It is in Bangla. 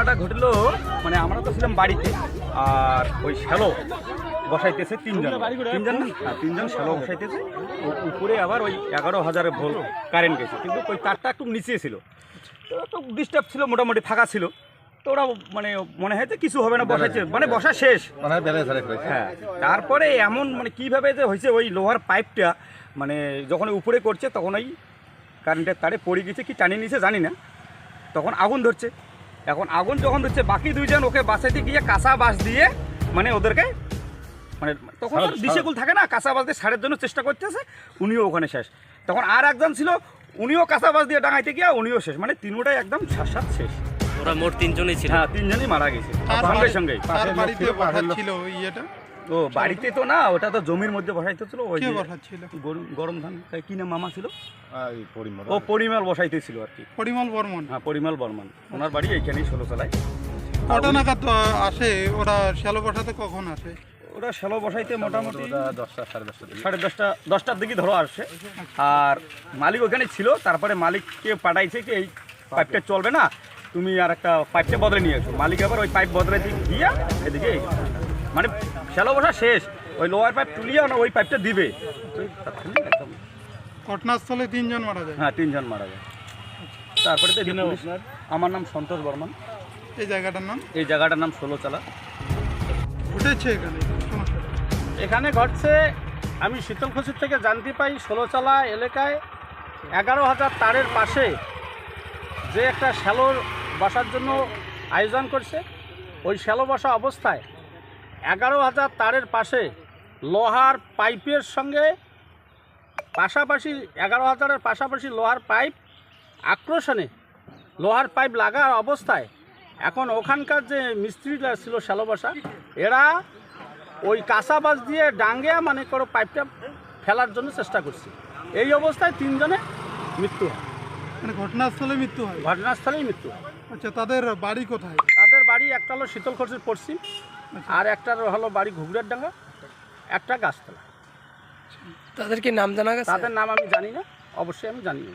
ঘটনাটা ঘটলো মানে আমরা তো ছিলাম বাড়িতে আর ওই শ্যালো বসাইতেছে তিনজন। তিনজন? হ্যাঁ তিনজন শ্যালো বসাইতেছে। উপরে আবার ওই এগারো হাজারের ভোল্ট কারেন্ট গেছে। কিন্তু ওই তারটা একটু নিচে ছিল। তো ডিস্টার্ব ছিল মোটামুটি ফাঁকা ছিল। তো ওরা মানে মনে হয় যে কিছু হবে না বসাইছে। মানে বসা শেষ। মানে হ্যাঁ তারপরে এমন মানে কীভাবে যে হয়েছে ওই লোহার পাইপটা মানে যখন উপরে করছে তখন ওই কারেন্টের তারে পড়ে গেছে কি টানিয়ে নিয়েছে জানি না। তখন আগুন ধরছে। এখন আগুন যখন দিচ্ছে বাকি দুইজন ওকে বাঁচাইতে গিয়ে কাঁচা বাস দিয়ে মানে ওদেরকে মানে তখন দিশেগুল থাকে না কাঁচা বাস দিয়ে সারের জন্য চেষ্টা করতেছে উনিও ওখানে শেষ। তখন আর একজন ছিল উনিও কাঁচা বাস দিয়ে ডাঙাইতে গিয়ে উনিও শেষ মানে তিনটাই একদম সাত শেষ। ওরা মোট তিনজনই ছিল। হ্যাঁ তিনজনই মারা গেছে। সঙ্গে সঙ্গে। ছিল, ইয়েটা? ও বাড়িতে তো না ওটা তো জমির মধ্যে বসাইতেছিল ওই কে যে বসাচ্ছিল? গরম গরম ধান তাই কি নাম মামা ছিল? এই পরিমল। ও পরিমাল বসাইতেছিল আর কি। পরিমল বর্মন। হ্যাঁ পরিমাল বর্মান। ওনার বাড়ি এইখানেই ষোলো চালায় কটা নাগাদ আহ, আসে? ওরা শ্যালো বসাতে কখন আসে? ওরা শ্যালো বসাইতে মোটামুটি ওটা দশটা সাড়ে দশটা দিকে। সাড়ে দশটা দশটার দিকে ধরো আসছে আর মালিক ওখানে ছিল তারপরে মালিককে পাঠাইছে কি এই পাইপটা চলবে না তুমি আর একটা পাইপটা বদলে নিয়ে এসো। মালিক আবার ওই পাইপ বদলে দিয়ে দিয়ে এদিকে। মানে শ্যালো বসা শেষ। ওই লোয়ার পাইপ তুলিয়ে না ওই পাইপটা দিবে। ঘটনাস্থলে তিনজন মারা যায়। হ্যাঁ তিনজন মারা যায়। তারপরে তো আমার নাম সন্তোষ বর্মন। এই জায়গাটার নাম? এই জায়গাটার নাম ষোলোচালা ঘটেছে এখানে এখানে ঘটছে আমি শীতলকুচির থেকে জানতে পাই ষোলোচালা এলাকায় এগারো হাজার তারের পাশে যে একটা শ্যালোর বসার জন্য আয়োজন করছে ওই শ্যালো বসা অবস্থায় এগারো হাজার তারের পাশে লোহার পাইপের সঙ্গে পাশাপাশি এগারো হাজারের পাশাপাশি লোহার পাইপ আক্রোশনে লোহার পাইপ লাগার অবস্থায় এখন ওখানকার যে মিস্ত্রিরা ছিল শ্যালো বসা এরা ওই কাঁচা বাস দিয়ে ডাঙ্গে মানে করো পাইপটা ফেলার জন্য চেষ্টা করছে। এই অবস্থায় তিনজনে মৃত্যু হয়। মানে ঘটনাস্থলে মৃত্যু হয়? ঘটনাস্থলেই মৃত্যু হয়। আচ্ছা তাদের বাড়ি কোথায়? একটা হলো শীতলখর্চির পশ্চিম আর একটা হলো বাড়ি ঘুগড়ের ডাঙ্গা একটা গাছতলা। তাদের কি নাম জানা গেছে? তাদের নাম আমি জানি না অবশ্যই আমি জানি না।